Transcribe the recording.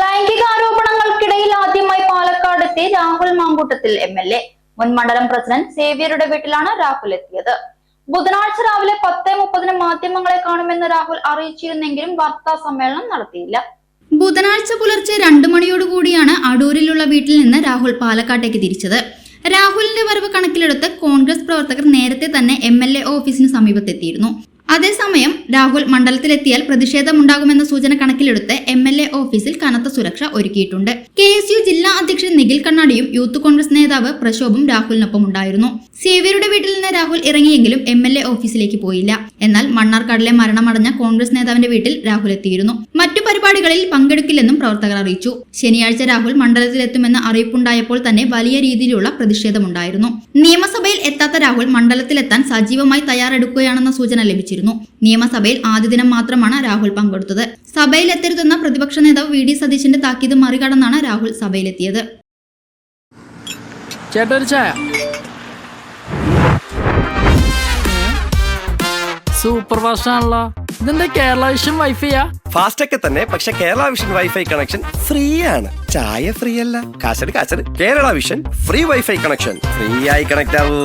ലൈംഗികാരോപണങ്ങൾക്കിടയിൽ ആദ്യമായി പാലക്കാട് എത്തി Rahul Mamkootathil M L A. മുൻ മണ്ഡലം പ്രസിഡന്റ് സേവ്യരുടെ വീട്ടിലാണ് രാഹുൽ എത്തിയത്. ബുധനാഴ്ച രാവിലെ പത്ത് മുപ്പതിന് മാധ്യമങ്ങളെ കാണുമെന്ന് രാഹുൽ അറിയിച്ചിരുന്നെങ്കിലും വാർത്താ സമ്മേളനം നടത്തിയില്ല. ബുധനാഴ്ച പുലർച്ചെ രണ്ടു മണിയോടുകൂടിയാണ് അടൂരിലുള്ള വീട്ടിൽ നിന്ന് രാഹുൽ പാലക്കാട്ടേക്ക് തിരിച്ചത്. രാഹുലിന്റെ വരവ് കണക്കിലെടുത്ത് കോൺഗ്രസ് പ്രവർത്തകർ നേരത്തെ തന്നെ എം എൽ എ ഓഫീസിന് സമീപത്തെത്തിയിരുന്നു. അതേസമയം രാഹുൽ മണ്ഡലത്തിലെത്തിയാൽ പ്രതിഷേധമുണ്ടാകുമെന്ന സൂചന കണക്കിലെടുത്ത് എം എൽ എ ഓഫീസിൽ കനത്ത സുരക്ഷ ഒരുക്കിയിട്ടുണ്ട്. കെ എസ് യു ജില്ലാ അധ്യക്ഷൻ നിഖിൽ കണ്ണാടിയും യൂത്ത് കോൺഗ്രസ് നേതാവ് പ്രശോഭും രാഹുലിനൊപ്പം ഉണ്ടായിരുന്നു സേവ്യരുടെ വീട്ടിൽ നിന്ന് രാഹുൽ ഇറങ്ങിയെങ്കിലും എം എൽ എ ഓഫീസിലേക്ക് പോയില്ല. എന്നാൽ മണ്ണാർക്കാടിലെ മരണമടഞ്ഞ കോൺഗ്രസ് നേതാവിന്റെ വീട്ടിൽ രാഹുൽ എത്തിയിരുന്നു. മറ്റു പരിപാടികളിൽ പങ്കെടുക്കില്ലെന്നും പ്രവർത്തകർ അറിയിച്ചു. ശനിയാഴ്ച രാഹുൽ മണ്ഡലത്തിലെത്തുമെന്ന അറിയിപ്പുണ്ടായപ്പോൾ തന്നെ വലിയ രീതിയിലുള്ള പ്രതിഷേധമുണ്ടായിരുന്നു. നിയമസഭയിൽ എത്താത്ത രാഹുൽ മണ്ഡലത്തിലെത്താൻ സജീവമായി തയ്യാറെടുക്കുകയാണെന്ന സൂചന ലഭിച്ചിരുന്നു നിയമസഭയിൽ ആദ്യ ദിനം മാത്രമാണ് രാഹുൽ പങ്കെടുത്തത്. സഭയിൽ എത്തരുതെന്ന പ്രതിപക്ഷ നേതാവ് വി ഡി സതീശന്റെ താക്കീത് മറികടന്നാണ് രാഹുൽ സഭയിലെത്തിയത്. സൂപ്പർ ഫാസ്റ്റ് ആണല്ലോ ഇതെന്താ കേരള വിഷൻ വൈഫൈയാ ഫാസ്റ്റ് ഒക്കെ തന്നെ പക്ഷെ Kerala vision wifi connection free ആണ് ചായ ഫ്രീ അല്ല കാശട് കാശട്. Kerala vision free wifi connection. Free ആയി കണക്ട് ആവൂ